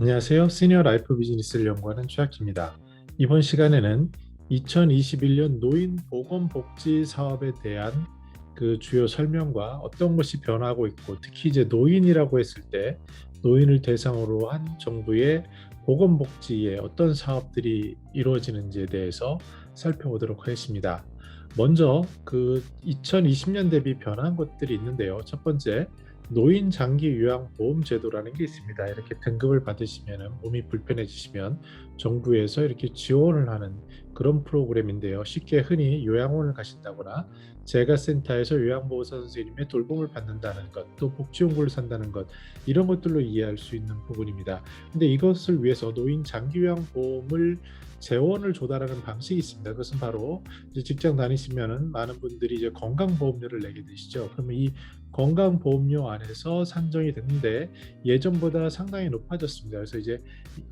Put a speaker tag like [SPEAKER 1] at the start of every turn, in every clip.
[SPEAKER 1] 안녕하세요. 시니어 라이프 비즈니스를 연구하는 최학기입니다. 이번 시간에는 2021년 노인 보건 복지 사업에 대한 그 주요 설명과 어떤 것이 변하고 있고 특히 이제 노인이라고 했을 때 노인을 대상으로 한 정부의 보건 복지에 어떤 사업들이 이루어지는지에 대해서 살펴보도록 하겠습니다. 먼저 그 2020년 대비 변한 것들이 있는데요. 첫 번째, 노인 장기 요양 보험 제도라는 게 있습니다. 이렇게 등급을 받으시면 몸이 불편해지시면 정부에서 이렇게 지원을 하는 그런 프로그램인데요. 쉽게 흔히 요양원을 가신다거나 재가센터에서 요양보호사 선생님의 돌봄을 받는다는 것, 또 복지용구를 산다는 것 이런 것들로 이해할 수 있는 부분입니다. 근데 이것을 위해서 노인 장기 요양 보험을 재원을 조달하는 방식이 있습니다. 그것은 바로 직장 다니시면은 많은 분들이 이제 건강보험료를 내게 되시죠. 그러면 이 건강보험료 안에서 산정이 됐는데 예전보다 상당히 높아졌습니다. 그래서 이제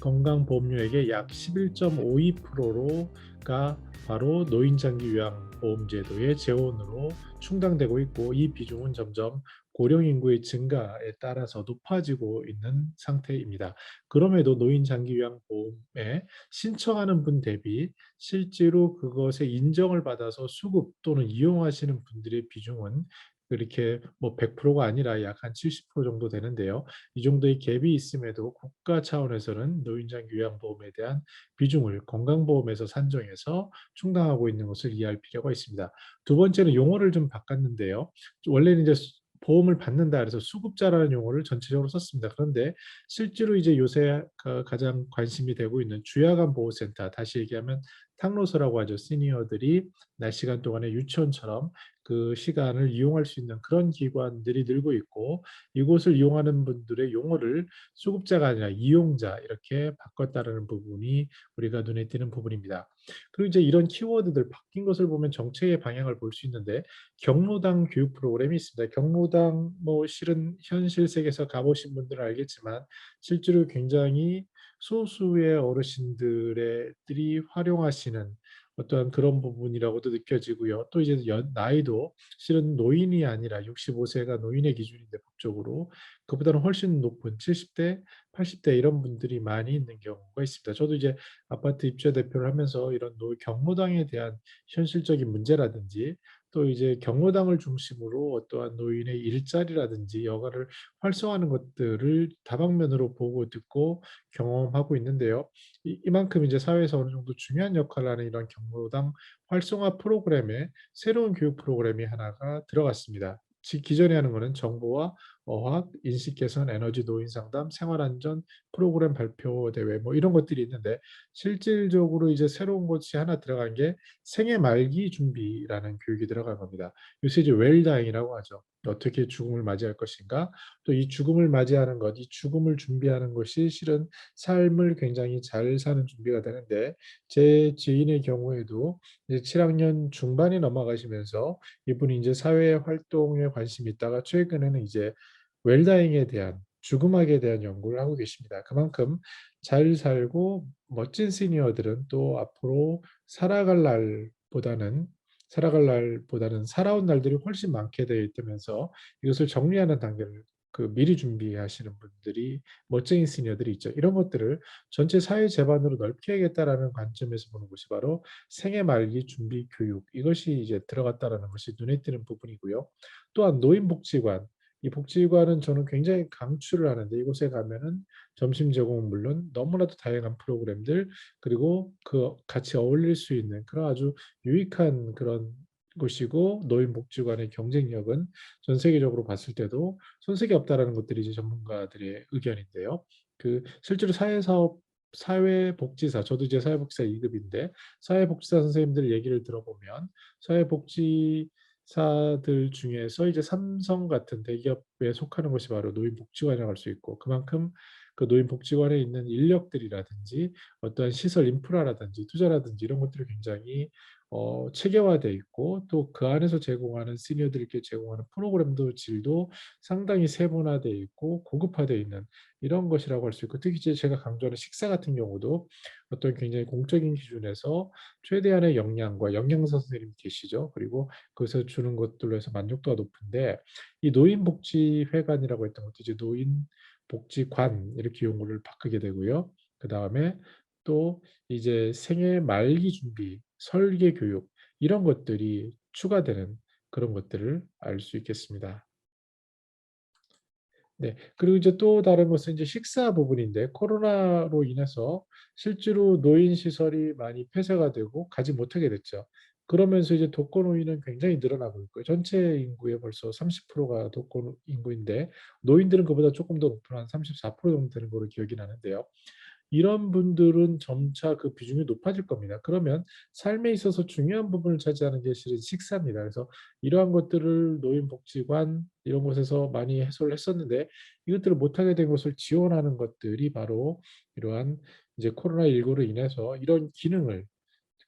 [SPEAKER 1] 건강보험료액의 약 11.52%가 바로 노인장기 요양보험제도의 재원으로 충당되고 있고 이 비중은 점점 고령 인구의 증가에 따라서 높아지고 있는 상태입니다. 그럼에도 노인 장기 요양 보험에 신청하는 분 대비 실제로 그것에 인정을 받아서 수급 또는 이용하시는 분들의 비중은 그렇게 뭐 100%가 아니라 약 한 70% 정도 되는데요. 이 정도의 갭이 있음에도 국가 차원에서는 노인장기 요양보험에 대한 비중을 건강보험에서 산정해서 충당하고 있는 것을 이해할 필요가 있습니다. 두 번째는 용어를 좀 바꿨는데요. 원래는 이제 보험을 받는다 그래서 수급자라는 용어를 전체적으로 썼습니다. 그런데 실제로 이제 요새 가장 관심이 되고 있는 주야간 보호센터 다시 얘기하면 탕로서라고 하죠. 시니어들이 낮 시간 동안에 유치원처럼 그 시간을 이용할 수 있는 그런 기관들이 늘고 있고 이곳을 이용하는 분들의 용어를 수급자가 아니라 이용자 이렇게 바꿨다는 부분이 우리가 눈에 띄는 부분입니다. 그리고 이제 이런 키워드들 바뀐 것을 보면 정책의 방향을 볼 수 있는데 경로당 교육 프로그램이 있습니다. 경로당 뭐 실은 현실 세계에서 가보신 분들은 알겠지만 실제로 굉장히 소수의 어르신들이 활용하시는 어떠한 그런 부분이라고도 느껴지고요. 또 이제 연, 나이도 실은 노인이 아니라 65세가 노인의 기준인데 법적으로 그보다는 훨씬 높은 70대, 80대 이런 분들이 많이 있는 경우가 있습니다. 저도 이제 아파트 입주자 대표를 하면서 이런 노 경로당에 대한 현실적인 문제라든지 또 이제 경로당을 중심으로 어떠한 노인의 일자리라든지 여가를 활성화하는 것들을 다방면으로 보고 듣고 경험하고 있는데요. 이, 이만큼 이제 사회에서 어느 정도 중요한 역할을 하는 이런 경로당 활성화 프로그램에 새로운 교육 프로그램이 하나가 들어갔습니다. 기존에 하는 거는 정보와 어학, 인식 개선, 에너지 노인 상담, 생활 안전 프로그램 발표 대회 뭐 이런 것들이 있는데 실질적으로 이제 새로운 것이 하나 들어간 게 생애 말기 준비라는 교육이 들어간 겁니다. 요새 이제 웰다잉이라고 하죠. 어떻게 죽음을 맞이할 것인가 또 이 죽음을 맞이하는 것, 이 죽음을 준비하는 것이 실은 삶을 굉장히 잘 사는 준비가 되는데 제 지인의 경우에도 이제 7학년 중반이 넘어가시면서 이분이 이제 사회 활동에 관심이 있다가 최근에는 이제 웰다잉에 대한 죽음학에 대한 연구를 하고 계십니다. 그만큼 잘 살고 멋진 시니어들은 또 앞으로 살아갈 날보다는 살아갈 날보다는 살아온 날들이 훨씬 많게 되어 있다면서 이것을 정리하는 단계를 그 미리 준비하시는 분들이 멋쟁이 시니어들이 있죠. 이런 것들을 전체 사회 재반으로 넓게 하겠다라는 관점에서 보는 것이 바로 생애 말기 준비 교육 이것이 이제 들어갔다라는 것이 눈에 띄는 부분이고요. 또한 노인복지관 이 복지관은 저는 굉장히 강추를 하는데 이곳에 가면은 점심 제공은 물론 너무나도 다양한 프로그램들 그리고 그 같이 어울릴 수 있는 그런 아주 유익한 그런 곳이고 노인 복지관의 경쟁력은 전 세계적으로 봤을 때도 손색이 없다라는 것들이 이제 전문가들의 의견인데요. 그 실제로 사회 사업 사회복지사 저도 이제 사회복지사 2급인데 사회복지사 선생님들 얘기를 들어보면 사회복지 사들 중에서 이제 삼성 같은 대기업에 속하는 것이 바로 노인복지관이라고 할 수 있고 그만큼 그 노인복지관에 있는 인력들이라든지 어떠한 시설 인프라라든지 투자라든지 이런 것들이 굉장히 어, 체계화되어 있고 또 그 안에서 제공하는 시니어들께 제공하는 프로그램도 질도 상당히 세분화되어 있고 고급화되어 있는 이런 것이라고 할 수 있고 특히 이제 제가 강조하는 식사 같은 경우도 어떤 굉장히 공적인 기준에서 최대한의 영양과 영양사 선생님 계시죠. 그리고 거기서 주는 것들로 해서 만족도가 높은데 이 노인복지회관이라고 했던 것도 이제 노인 복지관 이렇게 용어를 바꾸게 되고요. 그 다음에 또 이제 생애 말기 준비, 설계 교육 이런 것들이 추가되는 그런 것들을 알 수 있겠습니다. 네. 그리고 이제 또 다른 것은 이제 식사 부분인데 코로나로 인해서 실제로 노인 시설이 많이 폐쇄가 되고 가지 못하게 됐죠. 그러면서 이제 독거노인은 굉장히 늘어나고 있고요. 전체 인구의 벌써 30%가 독거 인구인데 노인들은 그보다 조금 더 높은 한 34% 정도 되는 걸로 기억이 나는데요. 이런 분들은 점차 그 비중이 높아질 겁니다. 그러면 삶에 있어서 중요한 부분을 차지하는 게 실은 식사입니다. 그래서 이러한 것들을 노인복지관 이런 곳에서 많이 해소를 했었는데 이것들을 못하게 된 것을 지원하는 것들이 바로 이러한 이제 코로나19로 인해서 이런 기능을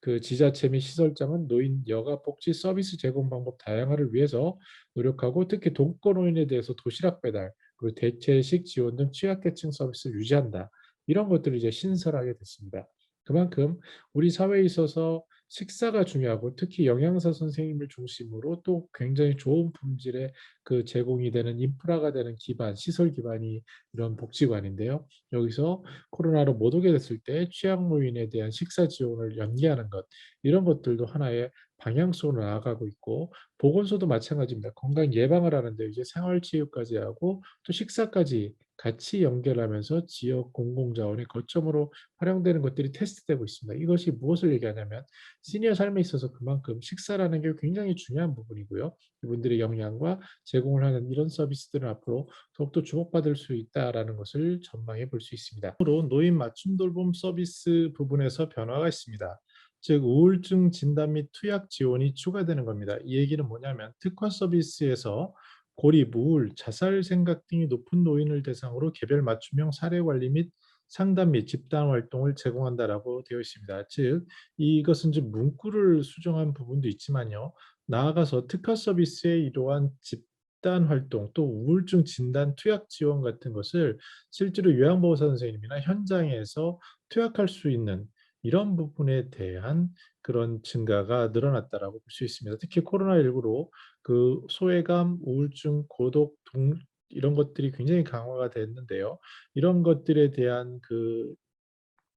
[SPEAKER 1] 그 지자체 및 시설장은 노인 여가 복지 서비스 제공 방법 다양화를 위해서 노력하고 특히 독거노인에 대해서 도시락 배달 그리고 대체식 지원 등 취약계층 서비스를 유지한다. 이런 것들을 이제 신설하게 됐습니다. 그만큼 우리 사회에 있어서 식사가 중요하고 특히 영양사 선생님을 중심으로 또 굉장히 좋은 품질의 그 제공이 되는 인프라가 되는 기반, 시설 기반이 이런 복지관인데요. 여기서 코로나로 못 오게 됐을 때 취약노인에 대한 식사 지원을 연계하는 것 이런 것들도 하나의 방향성으로 나아가고 있고 보건소도 마찬가지입니다. 건강 예방을 하는데 이제 생활치유까지 하고 또 식사까지 같이 연결하면서 지역 공공자원의 거점으로 활용되는 것들이 테스트되고 있습니다. 이것이 무엇을 얘기하냐면 시니어 삶에 있어서 그만큼 식사라는 게 굉장히 중요한 부분이고요. 이분들의 영양과 제공을 하는 이런 서비스들은 앞으로 더욱더 주목받을 수 있다라는 것을 전망해 볼 수 있습니다. 앞으로 노인 맞춤 돌봄 서비스 부분에서 변화가 있습니다. 즉 우울증 진단 및 투약 지원이 추가되는 겁니다. 이 얘기는 뭐냐면 특화 서비스에서 고립, 우울, 자살 생각 등이 높은 노인을 대상으로 개별 맞춤형 사례 관리 및 상담 및 집단 활동을 제공한다라고 되어 있습니다. 즉 이것은 좀 문구를 수정한 부분도 있지만요. 나아가서 특화 서비스의 이러한 집단 활동 또 우울증 진단 투약 지원 같은 것을 실제로 요양보호사 선생님이나 현장에서 투약할 수 있는 이런 부분에 대한 그런 증가가 늘어났다라고 볼 수 있습니다. 특히 코로나19로 그 소외감, 우울증, 고독, 동 이런 것들이 굉장히 강화가 됐는데요. 이런 것들에 대한 그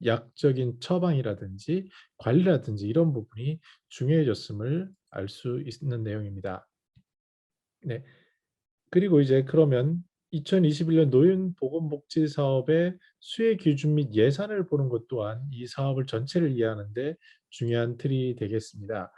[SPEAKER 1] 약적인 처방이라든지 관리라든지 이런 부분이 중요해졌음을 알 수 있는 내용입니다. 네. 그리고 이제 그러면 2021년 노인보건복지 사업의 수혜 기준 및 예산을 보는 것 또한 이 사업을 전체를 이해하는 데 중요한 틀이 되겠습니다.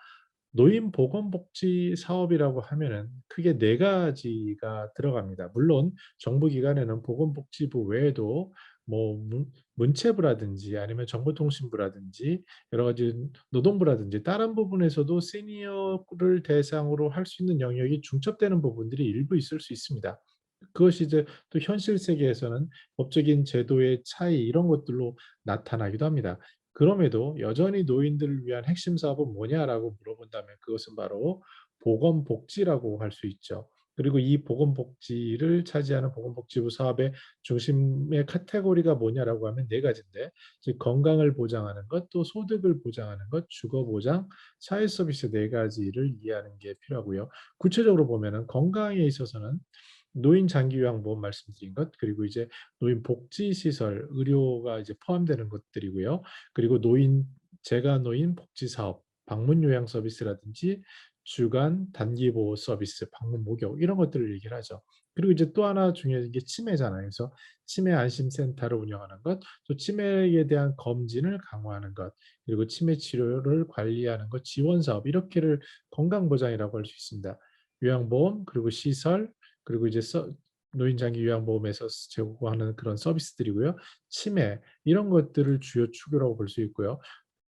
[SPEAKER 1] 노인 보건 복지 사업이라고 하면은 크게 네 가지가 들어갑니다. 물론 정부 기관에는 보건복지부 외에도 뭐 문, 문체부라든지 아니면 정보통신부라든지 여러 가지 노동부라든지 다른 부분에서도 시니어를 대상으로 할 수 있는 영역이 중첩되는 부분들이 일부 있을 수 있습니다. 그것이 이제 또 현실 세계에서는 법적인 제도의 차이 이런 것들로 나타나기도 합니다. 그럼에도 여전히 노인들을 위한 핵심 사업은 뭐냐라고 물어본다면 그것은 바로 보건복지라고 할 수 있죠. 그리고 이 보건복지를 차지하는 보건복지부 사업의 중심의 카테고리가 뭐냐라고 하면 네 가지인데 즉 건강을 보장하는 것, 또 소득을 보장하는 것, 주거 보장, 사회 서비스 네 가지를 이해하는 게 필요하고요. 구체적으로 보면은 건강에 있어서는 노인 장기 요양보험 말씀드린 것 그리고 이제 노인 복지 시설 의료가 이제 포함되는 것들이고요. 그리고 노인 재가 노인 복지 사업 방문 요양 서비스라든지 주간 단기 보호 서비스 방문 목욕 이런 것들을 얘기를 하죠. 그리고 이제 또 하나 중요한 게 치매잖아요. 그래서 치매 안심센터를 운영하는 것, 또 치매에 대한 검진을 강화하는 것, 그리고 치매 치료를 관리하는 것, 지원 사업 이렇게를 건강 보장이라고 할 수 있습니다. 요양보험 그리고 시설 그리고 이제 서, 노인 장기 요양보험에서 제공하는 그런 서비스들이고요. 치매 이런 것들을 주요 축으로 볼수 있고요.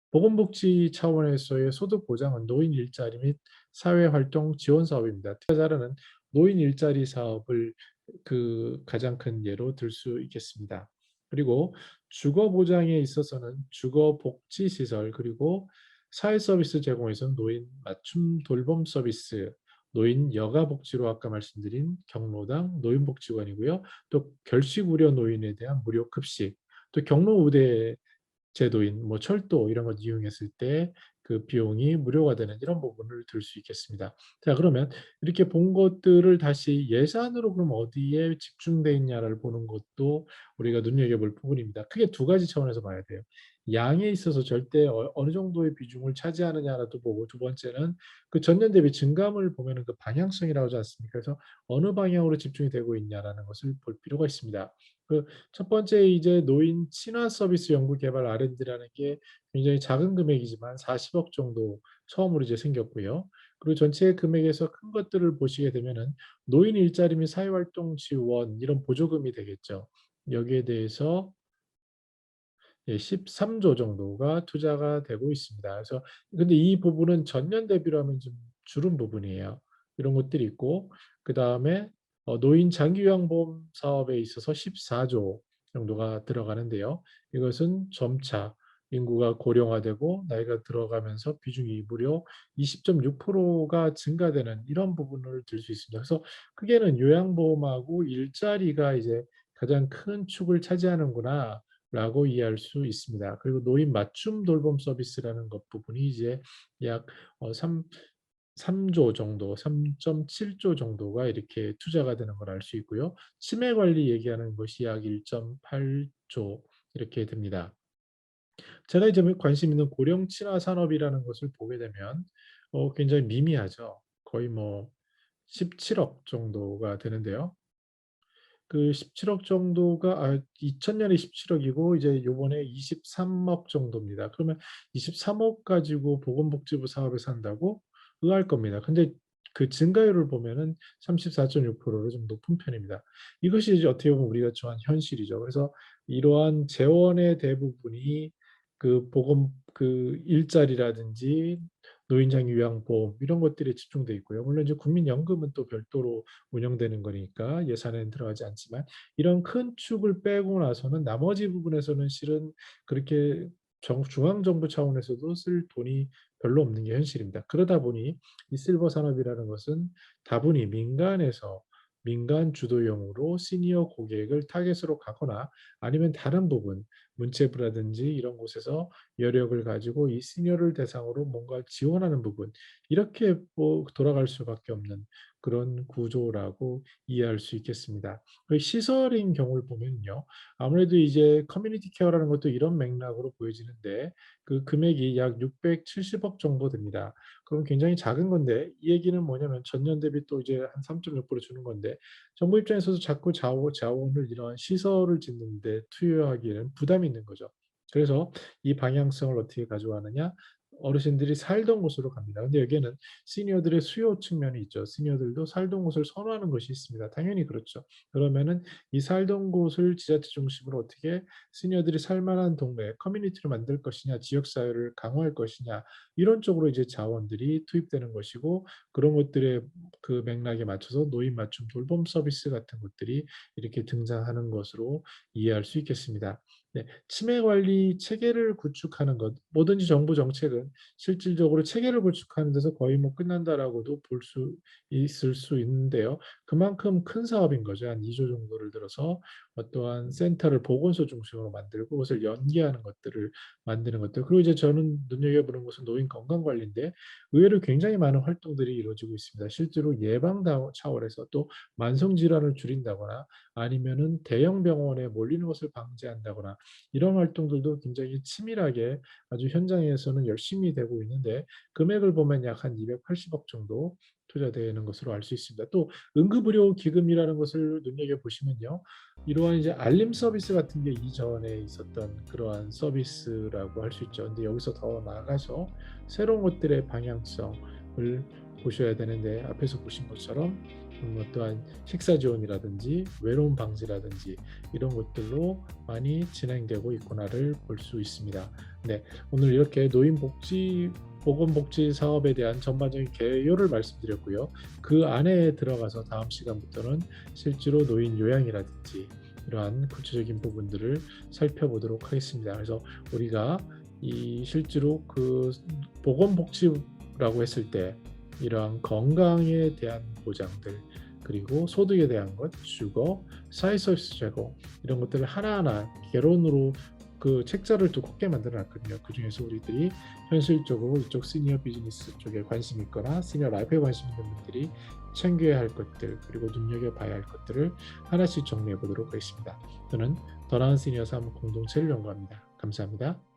[SPEAKER 1] 보건복지 차원에서의 소득 보장은 노인 일자리 및 사회활동 지원 사업입니다. 투자자는 노인 일자리 사업을 그 가장 큰 예로 들 수 있겠습니다. 그리고 주거 보장에 있어서는 주거 복지 시설 그리고 사회 서비스 제공에서는 노인 맞춤 돌봄 서비스 노인 여가복지로 아까 말씀드린 경로당 노인복지관이고요. 또 결식 우려 노인에 대한 무료 급식, 또 경로 우대 제도인 뭐 철도 이런 것 이용했을 때 그 비용이 무료가 되는 이런 부분을 들 수 있겠습니다. 자 그러면 이렇게 본 것들을 다시 예산으로 그럼 어디에 집중돼 있냐를 보는 것도 우리가 눈여겨볼 부분입니다. 크게 두 가지 차원에서 봐야 돼요. 양에 있어서 절대 어, 어느 정도의 비중을 차지하느냐라도 보고 두 번째는 그 전년 대비 증감을 보면은 그 방향성이라고 하지 않습니까? 그래서 어느 방향으로 집중이 되고 있냐라는 것을 볼 필요가 있습니다. 그 첫 번째 이제 노인 친화 서비스 연구 개발 R&D라는 게 굉장히 작은 금액이지만 40억 정도 처음으로 이제 생겼고요. 그리고 전체 금액에서 큰 것들을 보시게 되면은 노인 일자리 및 사회활동 지원 이런 보조금이 되겠죠. 여기에 대해서 예 13조 정도가 투자가 되고 있습니다. 그래서 근데 이 부분은 전년 대비로 하면 좀 줄은 부분이에요. 이런 것들이 있고 그 다음에 어 노인 장기 요양보험 사업에 있어서 14조 정도가 들어가는데요. 이것은 점차 인구가 고령화되고 나이가 들어가면서 비중이 무려 20.6%가 증가되는 이런 부분을 들 수 있습니다. 그래서 크게는 요양보험하고 일자리가 이제 가장 큰 축을 차지하는구나. 라고 이해할 수 있습니다. 그리고 노인 맞춤 돌봄 서비스라는 것 부분이 이제 약어3 3조 정도, 3.7조 정도가 이렇게 투자가 되는 걸 알 수 있고요. 치매 관리 얘기하는 것이 약 1.8조 이렇게 됩니다. 제가 이제 관심 있는 고령 친화 산업이라는 것을 보게 되면 어 굉장히 미미하죠. 거의 뭐 17억 정도가 되는데요. 그 17억 정도가 아 2000년에 17억이고 이제 요번에 23억 정도입니다. 그러면 23억 가지고 보건복지부 사업에서 한다고? 의아할 겁니다. 근데 그 증가율을 보면은 34.6%로 좀 높은 편입니다. 이것이 이제 어떻게 보면 우리가 처한 현실이죠. 그래서 이러한 재원의 대부분이 그 보건 그 일자리라든지 노인장기 요양보험 이런 것들에 집중돼 있고요. 물론 이제 국민연금은 또 별도로 운영되는 거니까 예산에는 들어가지 않지만 이런 큰 축을 빼고 나서는 나머지 부분에서는 실은 그렇게 정 중앙 정부 차원에서도 쓸 돈이 별로 없는 게 현실입니다. 그러다 보니 이 실버 산업이라는 것은 다분히 민간에서 민간 주도형으로 시니어 고객을 타겟으로 가거나 아니면 다른 부분 문체부라든지 이런 곳에서 여력을 가지고 이 시니어를 대상으로 뭔가 지원하는 부분 이렇게 뭐 돌아갈 수밖에 없는 그런 구조라고 이해할 수 있겠습니다. 그 시설인 경우를 보면요. 아무래도 이제 커뮤니티 케어라는 것도 이런 맥락으로 보여지는데 그 금액이 약 670억 정도 됩니다. 그럼 굉장히 작은 건데 이 얘기는 뭐냐면 전년 대비 또 이제 한 3.6% 주는 건데 정부 입장에서도 자꾸 자원, 자원을 이런 시설을 짓는데 투여하기에는 부담이 있는 거죠. 그래서 이 방향성을 어떻게 가져가느냐? 어르신들이 살던 곳으로 갑니다. 근데 여기에는 시니어들의 수요 측면이 있죠. 시니어들도 살던 곳을 선호하는 것이 있습니다. 당연히 그렇죠. 그러면은 이 살던 곳을 지자체 중심으로 어떻게 시니어들이 살 만한 동네, 커뮤니티를 만들 것이냐, 지역 사회를 강화할 것이냐 이런 쪽으로 이제 자원들이 투입되는 것이고 그런 것들의 그 맥락에 맞춰서 노인 맞춤 돌봄 서비스 같은 것들이 이렇게 등장하는 것으로 이해할 수 있겠습니다. 네, 치매 관리 체계를 구축하는 것, 뭐든지 정부 정책은 실질적으로 체계를 구축하는 데서 거의 뭐 끝난다라고도 볼 수 있을 수 있는데요. 그만큼 큰 사업인 거죠. 한 2조 정도를 들어서 어떠한 센터를 보건소 중심으로 만들고 그것을 연계하는 것들을 만드는 것들. 그리고 이제 저는 눈여겨보는 것은 노인 건강 관리인데 의외로 굉장히 많은 활동들이 이루어지고 있습니다. 실제로 예방 차원에서 또 만성 질환을 줄인다거나 아니면은 대형 병원에 몰리는 것을 방지한다거나 이런 활동들도 굉장히 치밀하게 아주 현장에서는 열심히 되고 있는데 금액을 보면 약 한 280억 정도 투자되는 것으로 알 수 있습니다. 또 응급의료 기금이라는 것을 눈여겨 보시면요. 이러한 이제 알림 서비스 같은 게 이전에 있었던 그러한 서비스라고 할 수 있죠. 근데 여기서 더 나아가서 새로운 것들의 방향성을 보셔야 되는데 앞에서 보신 것처럼 음, 어떠한 식사 지원이라든지 외로움 방지라든지 이런 것들로 많이 진행되고 있구나를 볼 수 있습니다. 네, 오늘 이렇게 노인 복지 보건복지 사업에 대한 전반적인 개요를 말씀드렸고요. 그 안에 들어가서 다음 시간부터는 실제로 노인 요양이라든지 이러한 구체적인 부분들을 살펴보도록 하겠습니다. 그래서 우리가 이 실제로 그 보건복지라고 했을 때 이러한 건강에 대한 보장들 그리고 소득에 대한 것, 주거, 사회 서비스 제공 이런 것들을 하나하나 개론으로 그 책자를 두껍게 만들어 놨거든요. 그 중에서 우리들이 현실적으로 이쪽 시니어 비즈니스 쪽에 관심 있거나 시니어 라이프에 관심 있는 분들이 챙겨야 할 것들 그리고 눈여겨봐야 할 것들을 하나씩 정리해 보도록 하겠습니다. 저는 더 나은 시니어 삶 공동체를 연구합니다. 감사합니다.